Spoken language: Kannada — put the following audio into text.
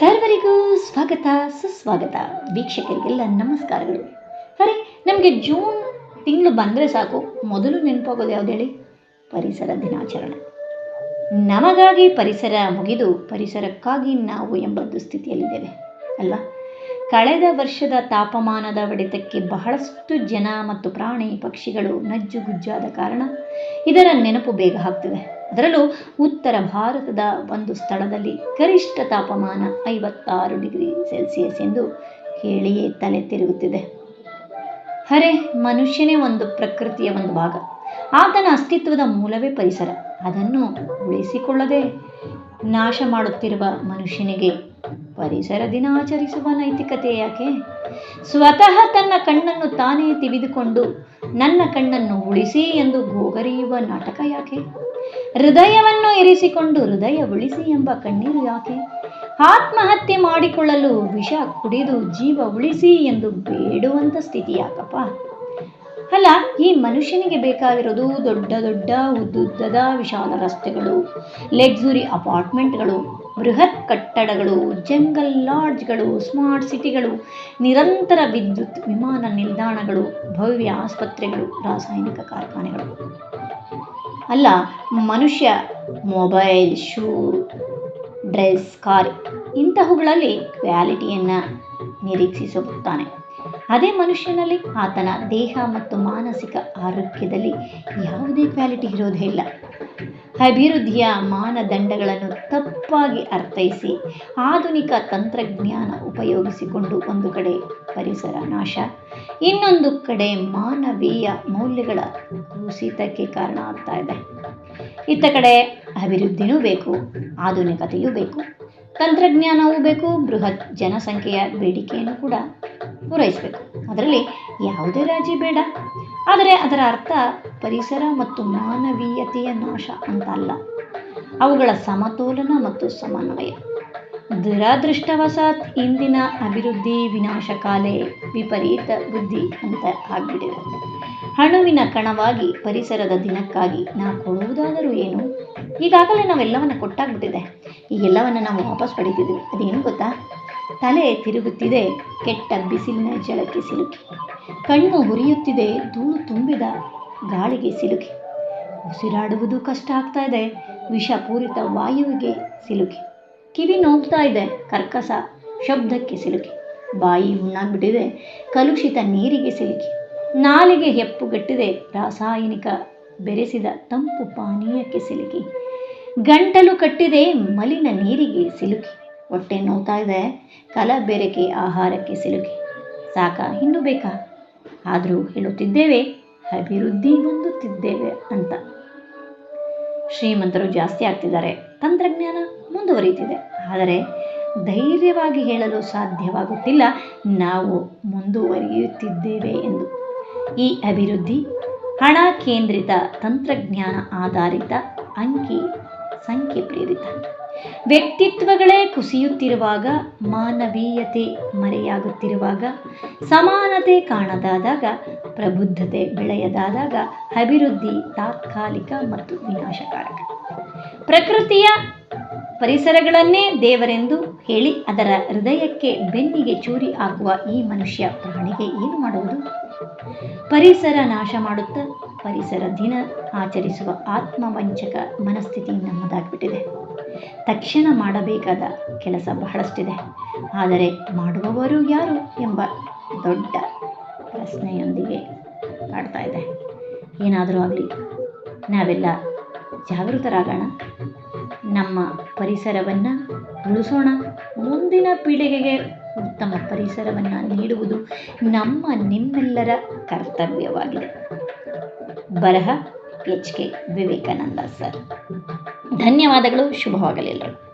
ಸರ್ವರಿಗೂ ಸ್ವಾಗತ, ಸುಸ್ವಾಗತ. ವೀಕ್ಷಕರಿಗೆಲ್ಲ ನಮಸ್ಕಾರಗಳು. ಅರೆ, ನಮಗೆ ಜೂನ್ ತಿಂಗಳು ಬಂದರೆ ಸಾಕು. ಮೊದಲು ನೆನಪಾಗೋದು ಯಾವ್ದು ಹೇಳಿ? ಪರಿಸರ ದಿನಾಚರಣೆ. ನಮಗಾಗಿ ಪರಿಸರ ಮುಗಿದು ಪರಿಸರಕ್ಕಾಗಿ ನಾವು ಎಂಬ ದುಸ್ಥಿತಿಯಲ್ಲಿದ್ದೇವೆ, ಅಲ್ವಾ? ಕಳೆದ ವರ್ಷದ ತಾಪಮಾನದ ಹೊಡೆತಕ್ಕೆ ಬಹಳಷ್ಟು ಜನ ಮತ್ತು ಪ್ರಾಣಿ ಪಕ್ಷಿಗಳು ನಜ್ಜುಗುಜ್ಜಾದ ಕಾರಣ ಇದರ ನೆನಪು ಬೇಗ ಆಗ್ತಿದೆ. ಅದರಲ್ಲೂ ಉತ್ತರ ಭಾರತದ ಒಂದು ಸ್ಥಳದಲ್ಲಿ ಗರಿಷ್ಠ ತಾಪಮಾನ ಐವತ್ತಾರು ಡಿಗ್ರಿ ಸೆಲ್ಸಿಯಸ್ ಎಂದು ಕೇಳಿಯೇ ತಲೆ ತಿರುಗುತ್ತಿದೆ. ಹರೆ ಮನುಷ್ಯನೇ ಒಂದು ಪ್ರಕೃತಿಯ ಒಂದು ಭಾಗ. ಆತನ ಅಸ್ತಿತ್ವದ ಮೂಲವೇ ಪರಿಸರ. ಅದನ್ನು ಉಳಿಸಿಕೊಳ್ಳದೆ ನಾಶ ಮಾಡುತ್ತಿರುವ ಮನುಷ್ಯನಿಗೆ ಪರಿಸರ ದಿನ ಆಚರಿಸುವ ನೈತಿಕತೆ ಯಾಕೆ? ಸ್ವತಃ ತನ್ನ ಕಣ್ಣನ್ನು ತಾನೇ ತಿವಿದುಕೊಂಡು ನನ್ನ ಕಣ್ಣನ್ನು ಉಳಿಸಿ ಎಂದು ಗೋಗರಿಯುವ ನಾಟಕ ಯಾಕೆ? ಹೃದಯವನ್ನು ಇರಿಸಿಕೊಂಡು ಹೃದಯ ಉಳಿಸಿ ಎಂಬ ಕಣ್ಣೀರು ಯಾಕೆ? ಆತ್ಮಹತ್ಯೆ ಮಾಡಿಕೊಳ್ಳಲು ವಿಷ ಕುಡಿದು ಜೀವ ಉಳಿಸಿ ಎಂದು ಬೇಡುವಂಥ ಸ್ಥಿತಿ ಯಾಕಪ್ಪ? ಅಲ್ಲ, ಈ ಮನುಷ್ಯನಿಗೆ ಬೇಕಾಗಿರೋದು ದೊಡ್ಡ ದೊಡ್ಡ ಉದ್ದುದ್ದದ ವಿಶಾಲ ರಸ್ತೆಗಳು ಲೆಕ್ಸುರಿ ಅಪಾರ್ಟ್ಮೆಂಟ್ಗಳು ಬೃಹತ್ ಕಟ್ಟಡಗಳು, ಜಂಗಲ್ ಲಾಡ್ಜ್ಗಳು, ಸ್ಮಾರ್ಟ್ ಸಿಟಿಗಳು, ನಿರಂತರ ವಿದ್ಯುತ್ ವಿಮಾನ ನಿಲ್ದಾಣಗಳು, ಭವ್ಯ ಆಸ್ಪತ್ರೆಗಳು, ರಾಸಾಯನಿಕ ಕಾರ್ಖಾನೆಗಳು. ಅಲ್ಲ, ಮನುಷ್ಯ, ಮೊಬೈಲ್, ಶೂ, ಡ್ರೆಸ್, ಕಾರ್ ಇಂತಹವುಗಳಲ್ಲಿ ಕ್ವಾಲಿಟಿಯನ್ನು ನಿರೀಕ್ಷಿಸುತ್ತಾನೆ ಅದೇ ಮನುಷ್ಯನಲ್ಲಿ ಆತನ ದೇಹ ಮತ್ತು ಮಾನಸಿಕ ಆರೋಗ್ಯದಲ್ಲಿ ಯಾವುದೇ ಕ್ವಾಲಿಟಿ ಇರೋದೇ ಇಲ್ಲ. ಅಭಿವೃದ್ಧಿಯ ಮಾನದಂಡಗಳನ್ನು ತಪ್ಪಾಗಿ ಅರ್ಥೈಸಿ ಆಧುನಿಕ ತಂತ್ರಜ್ಞಾನ ಉಪಯೋಗಿಸಿಕೊಂಡು ಒಂದು ಕಡೆ ಪರಿಸರ ನಾಶ, ಇನ್ನೊಂದು ಕಡೆ ಮಾನವೀಯ ಮೌಲ್ಯಗಳ ಕುಸಿತಕ್ಕೆ ಕಾರಣ ಆಗ್ತಾ ಇದೆ. ಇತ್ತ ಕಡೆ ಅಭಿವೃದ್ಧಿನೂ ಬೇಕು, ಆಧುನಿಕತೆಯೂ ಬೇಕು. ತಂತ್ರಜ್ಞಾನವೂ ಬೇಕು, ಬೃಹತ್ ಜನಸಂಖ್ಯೆಯ ಬೇಡಿಕೆಯನ್ನು ಕೂಡ ಪೂರೈಸಬೇಕು. ಅದರಲ್ಲಿ ಯಾವುದೇ ರಾಜಿ ಬೇಡ. ಆದರೆ ಅದರ ಅರ್ಥ ಪರಿಸರ ಮತ್ತು ಮಾನವೀಯತೆಯ ನಾಶ ಅಂತ ಅಲ್ಲ ಅವುಗಳ ಸಮತೋಲನ ಮತ್ತು ಸಮನ್ವಯ. ದುರಾದೃಷ್ಟವಶಾತ್ ಇಂದಿನ ಅಭಿವೃದ್ಧಿ ವಿನಾಶಕಾಲೆ ವಿಪರೀತ ಬುದ್ಧಿ ಅಂತ ಆಗ್ಬಿಟ್ಟಿದೆ. ಹಣುವಿನ ಕಣವಾಗಿ ಪರಿಸರದ ದಿನಕ್ಕಾಗಿ ನಾವು ಕೊಡುವುದಾದರೂ ಏನು? ಈಗಾಗಲೇ ನಾವೆಲ್ಲವನ್ನು ಕೊಟ್ಟಾಗ್ಬಿಟ್ಟಿದೆ. ಈ ಎಲ್ಲವನ್ನ ನಾವು ವಾಪಸ್ ಪಡಿತಿದ್ದೀವಿ. ಅದೇನು ಗೊತ್ತಾ? ತಲೆ ತಿರುಗುತ್ತಿದೆ, ಕೆಟ್ಟ ಬಿಸಿಲಿನ ಜಲಕ್ಕೆ ಸಿಲುಕಿ. ಕಣ್ಣು ಹುರಿಯುತ್ತಿದೆ ಧೂಳು ತುಂಬಿದ ಗಾಳಿಗೆ ಸಿಲುಕಿ. ಉಸಿರಾಡುವುದು ಕಷ್ಟ ಆಗ್ತಾ ಇದೆ. ವಿಷಪೂರಿತ ವಾಯುವಿಗೆ ಸಿಲುಕಿ. ಕಿವಿ ನೋಗ್ತಾ ಇದೆ, ಕರ್ಕಸ ಶಬ್ದಕ್ಕೆ ಸಿಲುಕಿ. ಬಾಯಿ ಹುಣ್ಣಾಗ್ಬಿಟ್ಟಿದೆ ಕಲುಷಿತ ನೀರಿಗೆ ಸಿಲುಕಿ. ನಾಲಿಗೆ ಹೆಪ್ಪುಗಟ್ಟಿದೆ ರಾಸಾಯನಿಕ ಬೆರೆಸಿದ ತಂಪು ಪಾನೀಯಕ್ಕೆ ಸಿಲುಕಿ. ಗಂಟಲು ಕಟ್ಟಿದೆ ಮಲಿನ ನೀರಿಗೆ ಸಿಲುಕಿ. ಹೊಟ್ಟೆ ನೋವ್ತಾ ಇದೆ ಕಲಬೆರಕೆ ಆಹಾರಕ್ಕೆ ಸಿಲುಕಿ. ಸಾಕ, ಇನ್ನು ಬೇಕಾ? ಆದರೂ ಹೇಳುತ್ತಿದ್ದೇವೆ, ಅಭಿವೃದ್ಧಿ ಹೊಂದುತ್ತಿದ್ದೇವೆ ಅಂತ. ಶ್ರೀಮಂತರು ಜಾಸ್ತಿ ಆಗ್ತಿದ್ದಾರೆ. ತಂತ್ರಜ್ಞಾನ ಮುಂದುವರಿಯುತ್ತಿದೆ. ಆದರೆ ಧೈರ್ಯವಾಗಿ ಹೇಳಲು ಸಾಧ್ಯವಾಗುತ್ತಿಲ್ಲ. ನಾವು ಮುಂದುವರಿಯುತ್ತಿದ್ದೇವೆ ಎಂದು. ಈ ಅಭಿವೃದ್ಧಿ ಹಣ ಕೇಂದ್ರಿತ ತಂತ್ರಜ್ಞಾನ ಆಧಾರಿತ ಅಂಕಿ ಸಂಖ್ಯೆ ಪ್ರೇರಿತ. ವ್ಯಕ್ತಿತ್ವಗಳೇ ಕುಸಿಯುತ್ತಿರುವಾಗ, ಮಾನವೀಯತೆ ಮರೆಯಾಗುತ್ತಿರುವಾಗ, ಸಮಾನತೆ ಕಾಣದಾದಾಗ, ಪ್ರಬುದ್ಧತೆ ಬೆಳೆಯದಾದಾಗ ಅಭಿವೃದ್ಧಿ ತಾತ್ಕಾಲಿಕ ಮತ್ತು ವಿನಾಶಕಾರಕ. ಪ್ರಕೃತಿಯ ಪರಿಸರಗಳನ್ನೇ ದೇವರೆಂದು ಹೇಳಿ ಅದರ ಹೃದಯಕ್ಕೆ ಬೆನ್ನಿಗೆ ಚೂರಿ ಹಾಕುವ ಈ ಮನುಷ್ಯ ಪ್ರಾಣಿಗೆ ಏನು ಮಾಡುವುದು? ಪರಿಸರ ನಾಶ ಮಾಡುತ್ತಾ ಪರಿಸರ ದಿನ ಆಚರಿಸುವ ಆತ್ಮವಂಚಕ ಮನಸ್ಥಿತಿ ನಮ್ಮದಾಗ್ಬಿಟ್ಟಿದೆ. ತಕ್ಷಣ ಮಾಡಬೇಕಾದ ಕೆಲಸ ಬಹಳಷ್ಟಿದೆ. ಆದರೆ ಮಾಡುವವರು ಯಾರು ಎಂಬ ದೊಡ್ಡ ಪ್ರಶ್ನೆಯೊಂದಿಗೆ ಕಾಡ್ತಾ ಇದೆ. ಏನಾದರೂ ಆಗಲಿ, ನಾವೆಲ್ಲ ಜಾಗೃತರಾಗೋಣ. ನಮ್ಮ ಪರಿಸರವನ್ನು ಉಳಿಸೋಣ. ಮುಂದಿನ ಪೀಳಿಗೆಗೆ ಉತ್ತಮ ಪರಿಸರವನ್ನು ನೀಡುವುದು ನಮ್ಮ ನಿಮ್ಮೆಲ್ಲರ ಕರ್ತವ್ಯವಾಗಿದೆ. ಬರಹ ಎಚ್ ಕೆ ವಿವೇಕಾನಂದ ಸರ್. ಧನ್ಯವಾದಗಳು ಶುಭವಾಗಲಿ ಎಲ್ಲರೂ